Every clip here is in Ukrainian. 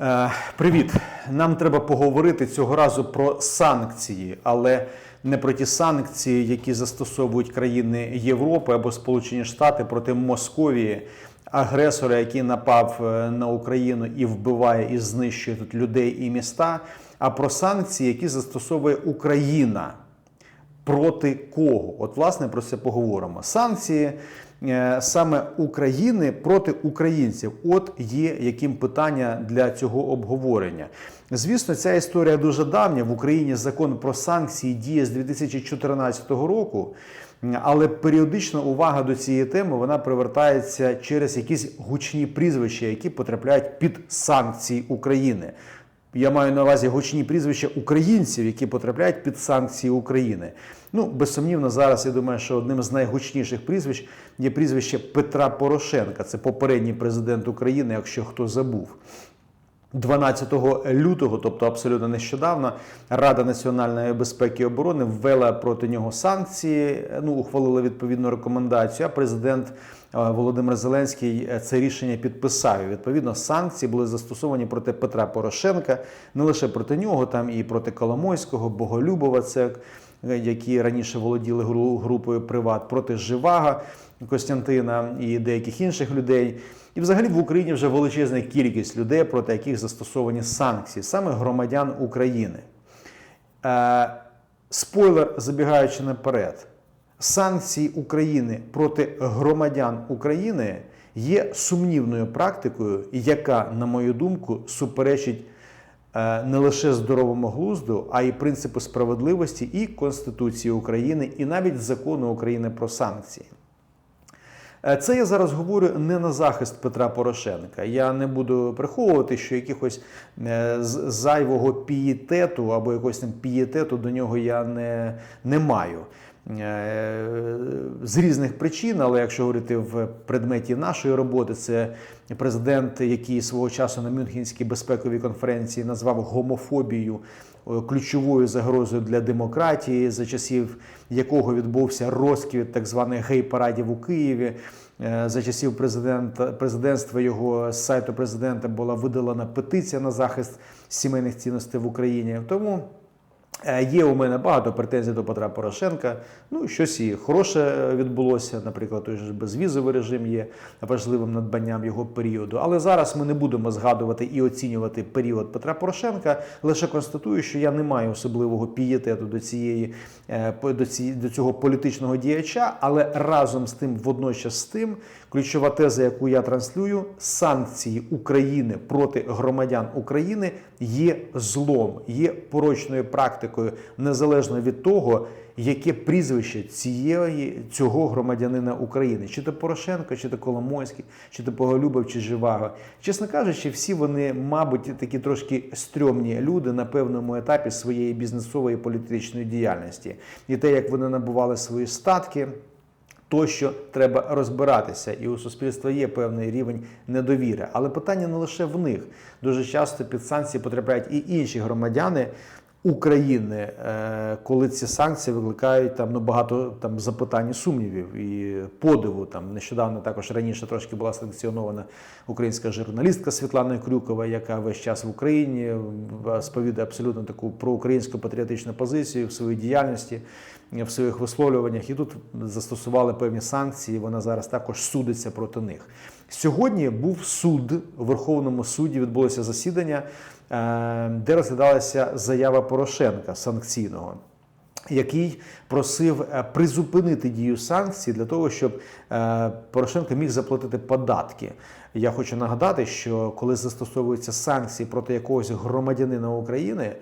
Е, Привіт! Нам треба поговорити цього разу про санкції, але не про ті санкції, які застосовують країни Європи або Сполучені Штати проти Московії, агресора, який напав е, на Україну і вбиває і знищує тут людей і міста. А про санкції, які застосовує Україна. Проти кого? От, власне, про це поговоримо. Санкції е, саме України проти українців. От є яким питання для цього обговорення. Звісно, ця історія дуже давня. В Україні закон про санкції діє з 2014 року. Але періодично увага до цієї теми вона привертається через якісь гучні прізвища, які потрапляють під санкції України. Я маю на увазі гучні прізвища українців, які потрапляють під санкції України. Ну, безсумнівно, зараз я думаю, що одним з найгучніших прізвищ є прізвище Петра Порошенка. Це попередній президент України, якщо хто забув. 12 лютого, тобто абсолютно нещодавно, Рада національної безпеки і оборони ввела проти нього санкції. Ну, ухвалила відповідну рекомендацію. А президент Володимир Зеленський е, це рішення підписав. Відповідно, санкції були застосовані проти Петра Порошенка, не лише проти нього, там і проти Коломойського, Боголюбова, це е, які раніше володіли групою Приват, проти Живага Костянтина і деяких інших людей. І взагалі в Україні вже величезна кількість людей, проти яких застосовані санкції, саме громадян України. Е, спойлер, забігаючи наперед, санкції України проти громадян України є сумнівною практикою, яка, на мою думку, суперечить е, не лише здоровому глузду, а й принципу справедливості і Конституції України, і навіть закону України про санкції. Е, Це я зараз говорю не на захист Петра Порошенка. Я не буду приховувати, що якихось е, зайвого пієтету або якогось там пієтету до нього я не, не маю. З різних причин, але якщо говорити в предметі нашої роботи, це президент, який свого часу на Мюнхенській безпековій конференції назвав гомофобію е, ключовою загрозою для демократії, за часів якого відбувся розквіт так званих гей-парадів у Києві. Е, За часів президента президентства його з сайту президента була видалена петиція на захист сімейних цінностей в Україні. Тому Є у мене багато претензій до Петра Порошенка. Ну, щось і хороше е, відбулося. Наприклад, той же безвізовий режим є важливим надбанням його періоду. Але зараз ми не будемо згадувати і оцінювати період Петра Порошенка. Лише констатую, що я не маю особливого пієтету до цієї е, до, ці, до цього політичного діяча. Але разом з тим, водночас з тим, ключова теза, яку я транслюю, санкції України проти громадян України є злом, є порочною практикою, незалежно від того, яке прізвище цієї цього громадянина України, чи то Порошенко, чи то Коломойський, чи то Поголюбов, чи Живаго. Чесно кажучи, всі вони, мабуть, такі трошки стрьомні люди на певному етапі своєї бізнесової політичної діяльності, і те, як вони набували свої статки. Тощо треба розбиратися, і у суспільства є певний рівень недовіри. Але питання не лише в них. Дуже часто під санкції потрапляють і інші громадяни України, е, коли ці санкції викликають там ну багато там запитань і сумнівів і подиву. Там нещодавно також раніше трошки була санкціонована українська журналістка Світлана Крюкова, яка весь час в Україні сповідає абсолютно таку проукраїнську патріотичну позицію в своїй діяльності в своїх висловлюваннях, і тут застосували певні санкції. Вона зараз також судиться проти них. Сьогодні був суд у Верховному суді. Відбулося засідання, е, де розглядалася заява Порошенка санкційного. Який просив е, призупинити дію санкцій для того, щоб е, Порошенко міг заплатити податки. Я хочу нагадати, що коли застосовуються санкції проти якогось громадянина України,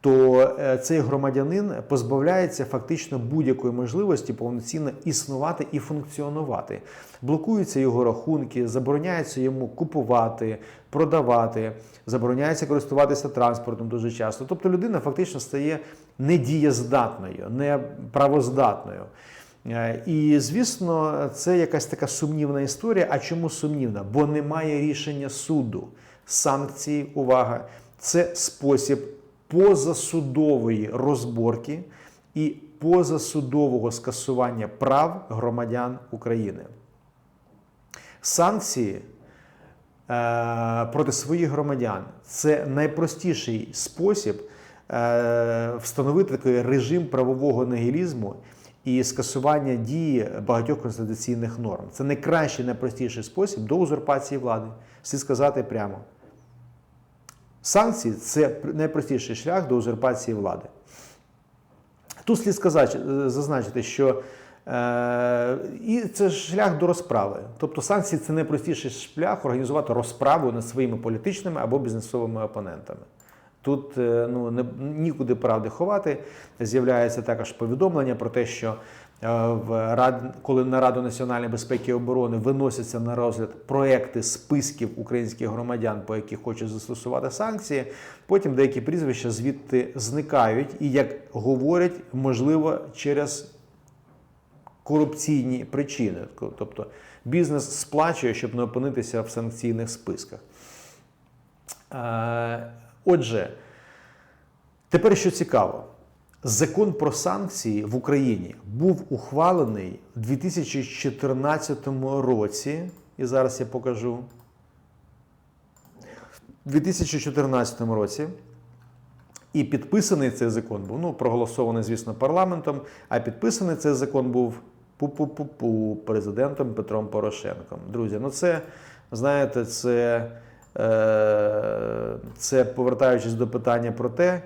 то е, цей громадянин позбавляється фактично будь-якої можливості повноцінно існувати і функціонувати. Блокуються його рахунки, забороняється йому купувати, продавати, забороняється користуватися транспортом дуже часто. Тобто людина фактично стає недієздатною, неправоздатною. Е, І звісно, це якась така сумнівна історія. А чому сумнівна? Бо немає рішення суду. Санкції, увага, це спосіб позасудової розборки і позасудового скасування прав громадян України. Санкції е, проти своїх громадян. Це найпростіший спосіб е, встановити такий режим правового нігілізму і скасування дії багатьох конституційних норм. Це найкращий, найпростіший спосіб до узурпації влади. Слід сказати прямо. Санкції це найпростіший шлях до узурпації влади. Тут слід сказати, е, зазначити, що е, і це шлях до розправи. Тобто санкції це найпростіший шлях організувати розправу над своїми політичними або бізнесовими опонентами. Тут е, ну, не, нікуди правди ховати. З'являється також повідомлення про те, що в Рад, коли на Раду національної безпеки і оборони виносяться на розгляд проекти списків українських громадян, по яких хочуть застосувати санкції, потім деякі прізвища звідти зникають і, як говорять, можливо, через корупційні причини. Тобто бізнес сплачує, щоб не опинитися в санкційних списках. Е, Отже, тепер що цікаво, закон про санкції в Україні був ухвалений у 2014 році, і зараз я покажу. У 2014 році. І підписаний цей закон був, ну, проголосований, звісно, парламентом, а підписаний цей закон був пу-пу-пу-пу президентом Петром Порошенком. Друзі, ну це, знаєте, це. Е, це повертаючись до питання про те,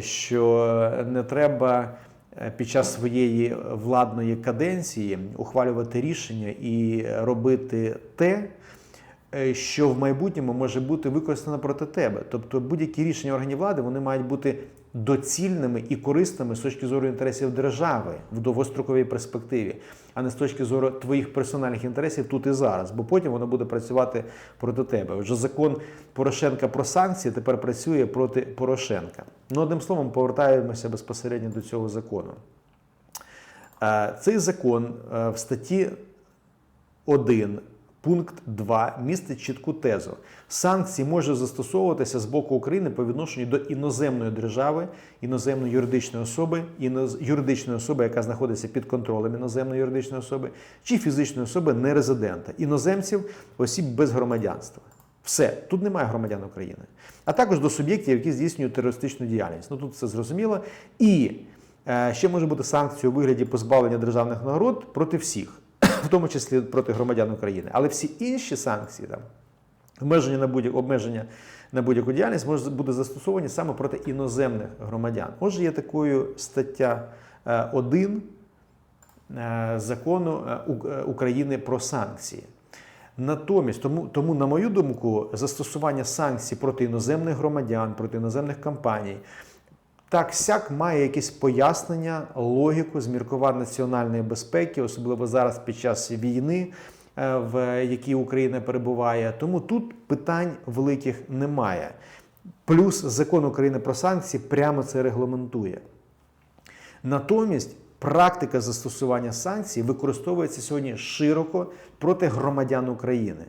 що не треба е, під час своєї владної каденції ухвалювати рішення і робити те, е, що в майбутньому може бути використано проти тебе. Тобто будь-які рішення органів влади вони мають бути доцільними і корисними з точки зору інтересів держави в довгостроковій перспективі, а не з точки зору твоїх персональних інтересів тут і зараз, бо потім воно буде працювати проти тебе. Отже, закон Порошенка про санкції тепер працює проти Порошенка. Ну, одним словом, повертаємося безпосередньо до цього закону. Е, Цей закон е, в статті 1 Пункт 2 містить чітку тезу. Санкції можуть застосовуватися з боку України по відношенню до іноземної держави, іноземної юридичної особи, іноз... юридичної особи, яка знаходиться під контролем іноземної юридичної особи, чи фізичної особи нерезидента, іноземців, осіб без громадянства. Все, тут немає громадян України. А також до суб'єктів, які здійснюють терористичну діяльність. Ну тут все зрозуміло. І е, ще може бути санкція у вигляді позбавлення державних нагород проти всіх в тому числі проти громадян України. Але всі інші санкції, там, обмеження на будь обмеження на будь-яку діяльність можуть бути застосовані саме проти іноземних громадян. Отже, є такою стаття 1 е, закону е, України про санкції. Натомість, тому, тому, на мою думку, застосування санкцій проти іноземних громадян, проти іноземних компаній так сяк має якесь пояснення, логіку, зміркувань національної безпеки, особливо зараз під час війни, е, в якій Україна перебуває. Тому тут питань великих немає. Плюс закон України про санкції прямо це регламентує. Натомість практика застосування санкцій використовується сьогодні широко проти громадян України.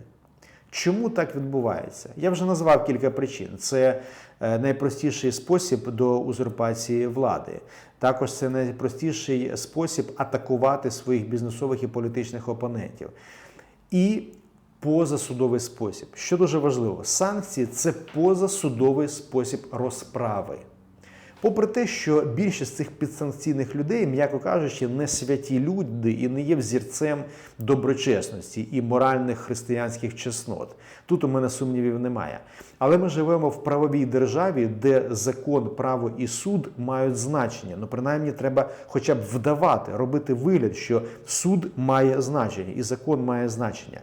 Чому так відбувається? Я вже назвав кілька причин. Це е, найпростіший спосіб до узурпації влади. Також це найпростіший спосіб атакувати своїх бізнесових і політичних опонентів. І позасудовий спосіб. Що дуже важливо, санкції це позасудовий спосіб розправи. Попри те, що більшість цих підсанкційних людей, м'яко кажучи, не святі люди і не є взірцем доброчесності і моральних християнських чеснот. Тут у мене сумнівів немає. Але ми живемо в правовій державі, де закон, право і суд мають значення. Ну, принаймні, треба хоча б вдавати, робити вигляд, що суд має значення і закон має значення.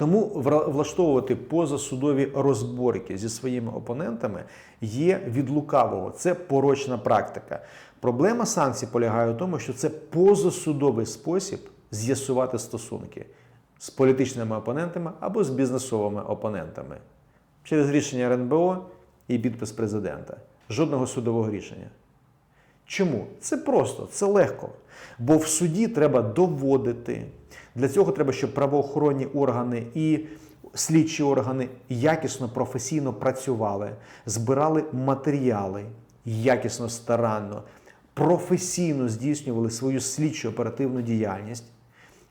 Тому влаштовувати позасудові розборки зі своїми опонентами є від лукавого. Це порочна практика. Проблема санкцій полягає в тому, що це позасудовий спосіб з'ясувати стосунки з політичними опонентами або з бізнесовими опонентами через рішення РНБО і підпис президента. Жодного судового рішення. Чому? Це просто, це легко. Бо в суді треба доводити. Для цього треба, щоб правоохоронні органи і слідчі органи якісно професійно працювали, збирали матеріали якісно старанно, професійно здійснювали свою слідчу оперативну діяльність.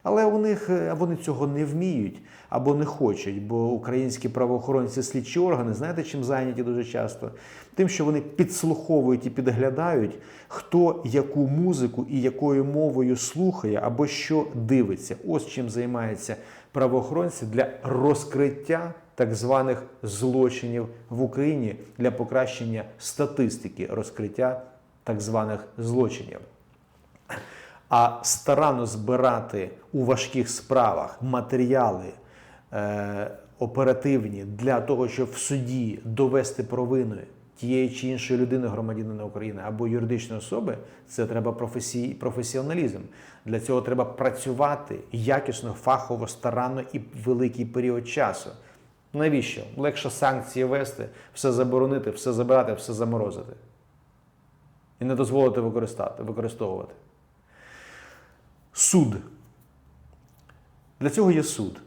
Але у них е, вони цього не вміють або не хочуть, бо українські правоохоронці слідчі органи, знаєте, чим зайняті дуже часто? Тим, що вони підслуховують і підглядають, хто яку музику і якою мовою слухає або що дивиться. Ось чим займаються правоохоронці для розкриття так званих злочинів в Україні для покращення статистики розкриття так званих злочинів. А старанно збирати у важких справах матеріали е, оперативні для того, щоб в суді довести провину тієї чи іншої людини, громадянина України або юридичної особи, це треба професій, професіоналізм. Для цього треба працювати якісно, фахово, старанно і великий період часу. Навіщо? Легше санкції вести, все заборонити, все забирати, все заморозити. І не дозволити використовувати. Суд. Для цього є суд.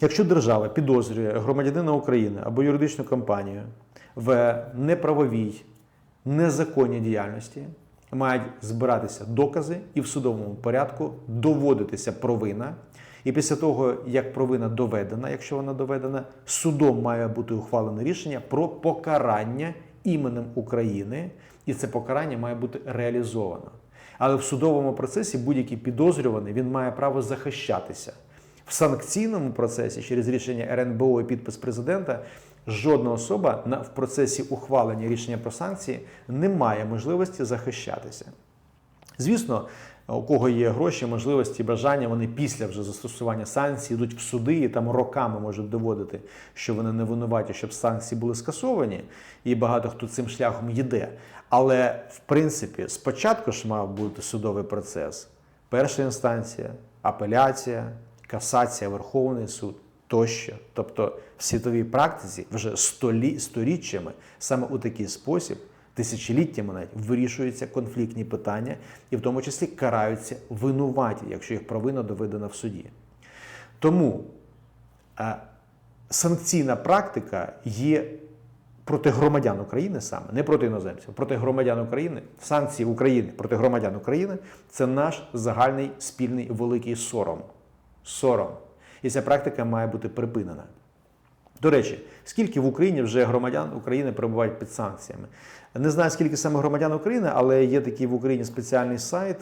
Якщо держава підозрює громадянина України або юридичну компанію в неправовій, незаконній діяльності, мають збиратися докази і в судовому порядку доводитися провина. І після того, як провина доведена, якщо вона доведена, судом має бути ухвалене рішення про покарання іменем України, і це покарання має бути реалізовано. Але в судовому процесі будь-який підозрюваний він має право захищатися. В санкційному процесі через рішення РНБО і підпис президента жодна особа на- в процесі ухвалення рішення про санкції не має можливості захищатися. Звісно, у кого є гроші, можливості, бажання, вони після вже застосування санкцій йдуть в суди і там роками можуть доводити, що вони не винуваті, щоб санкції були скасовані, і багато хто цим шляхом йде. Але в принципі, спочатку ж мав бути судовий процес: перша інстанція, апеляція, касація, Верховний суд тощо. Тобто в світовій практиці вже столі, сторіччями саме у такий спосіб тисячоліттями навіть вирішуються конфліктні питання, і в тому числі караються винуваті, якщо їх провина доведена в суді. Тому е, санкційна практика є проти громадян України саме, не проти іноземців, проти громадян України. Санкції України проти громадян України це наш загальний спільний великий сором. Сором. І ця практика має бути припинена. До речі, скільки в Україні вже громадян України перебувають під санкціями? Не знаю, скільки саме громадян України, але є такий в Україні спеціальний сайт.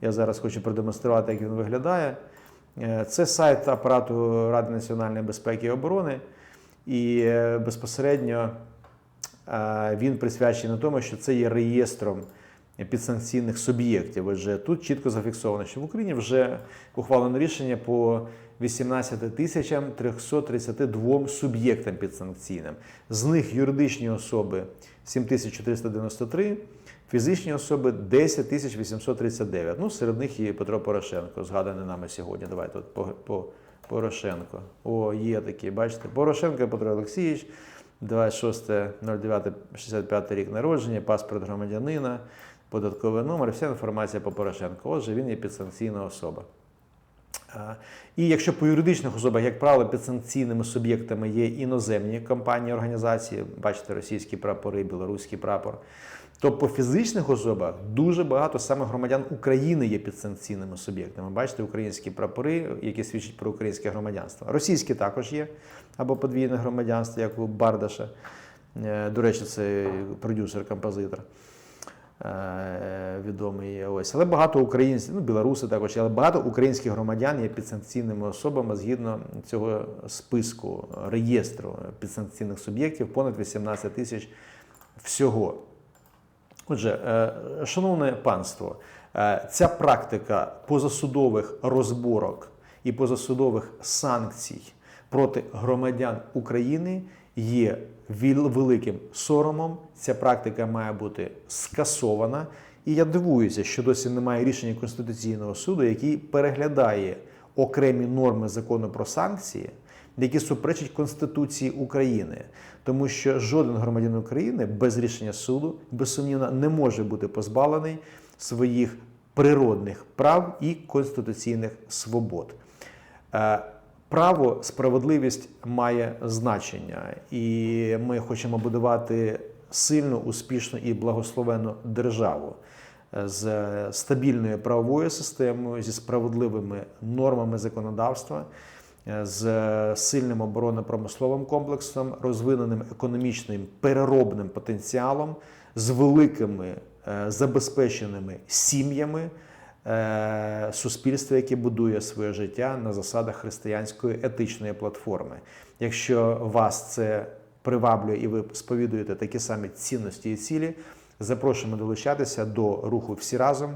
Я зараз хочу продемонструвати, як він виглядає. Е, Це сайт апарату Ради національної безпеки і оборони. І е, безпосередньо е, він присвячений тому, що це є реєстром підсанкційних суб'єктів. Отже, тут чітко зафіксовано, що в Україні вже ухвалено рішення по 18 тисячам 332 суб'єктам підсанкційним. З них юридичні особи 7493, фізичні особи 10 839. Ну, серед них і Петро Порошенко, згаданий нами сьогодні. Давайте тут по, по Порошенко. О, є такі, бачите. Порошенко Петро Олексійович, 26.09.65 рік народження, паспорт громадянина, податковий номер, вся інформація по Порошенку. Отже, він є підсанкційна особа. І якщо по юридичних особах, як правило, підсанкційними суб'єктами є іноземні компанії, організації, бачите, російські прапори, білоруський прапор, то по фізичних особах дуже багато саме громадян України є підсанкційними суб'єктами. Бачите, українські прапори, які свідчать про українське громадянство. Російські також є, або подвійне громадянство, як у Бардаша. Е, До речі, це продюсер-композитор е, відомий ось. Але багато українців, ну білоруси також, але багато українських громадян є підсанкційними особами згідно цього списку реєстру підсанкційних суб'єктів, понад 18 тисяч всього. Отже, е, шановне панство, е, ця практика позасудових розборок і позасудових санкцій проти громадян України є великим соромом. Ця практика має бути скасована. І я дивуюся, що досі немає рішення Конституційного суду, який переглядає окремі норми закону про санкції, які суперечать Конституції України, тому що жоден громадянин України без рішення суду безсумнівно не може бути позбавлений своїх природних прав і конституційних свобод. Е, Право, справедливість має значення, і ми хочемо будувати сильну, успішну і благословенну державу. е, з стабільною правовою системою, зі справедливими нормами законодавства, з сильним оборонно-промисловим комплексом, розвиненим економічним переробним потенціалом, з великими е, забезпеченими сім'ями. е, Суспільство, яке будує своє життя на засадах християнської етичної платформи. Якщо вас це приваблює і ви сповідуєте такі самі цінності і цілі, запрошуємо долучатися до руху всі разом.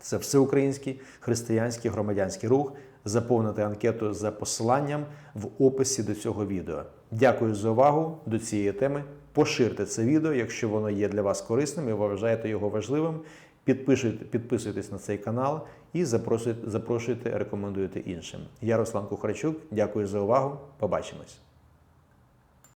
Це всеукраїнський християнський громадянський рух. Заповнити анкету за посиланням в описі до цього відео. Дякую за увагу до цієї теми. Поширте це відео, якщо воно є для вас корисним і вважаєте його важливим. Підпишуйте, підписуйтесь на цей канал і запрошуйте, запрошуйте, рекомендуйте іншим. Я Руслан Кухарчук. Дякую за увагу. Побачимось.